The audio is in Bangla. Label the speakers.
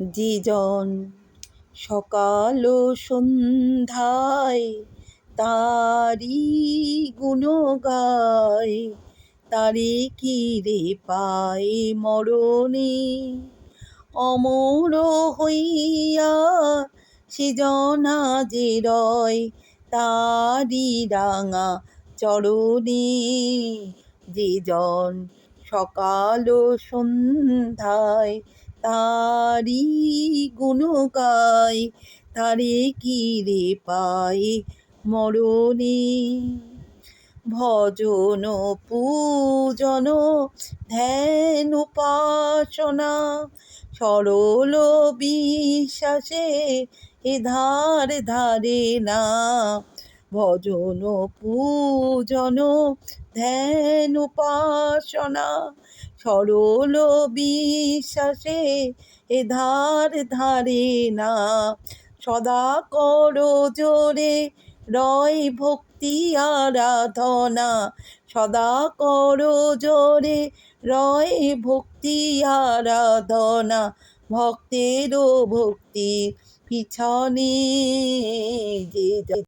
Speaker 1: যেজন সকাল সন্ধ্যায় তারি গুণ গায় তারে কি রে পায় মরণে? অমর হইয়া সেজনা যে রয়, তারি রাঙা চরণে। যেজন সকাল ও সন্ধ্যায় তারি গুণ গায়, তারে কি রে পায় মরণে? ভজন পূজন, ধ্যান উপাসনা, সরল বিশ্বাসে এ ধার ধারে না। ভজন পূজন, ধ্যান উপাসনা, সরল বিশ্বাসে এ ধার ধারে না। সদা কর জোরে রয় ভক্তি আরাধনা, সদা কর জোরে রয় ভক্তি আরাধনা, ভক্তেরও ভক্তি পিছনে যে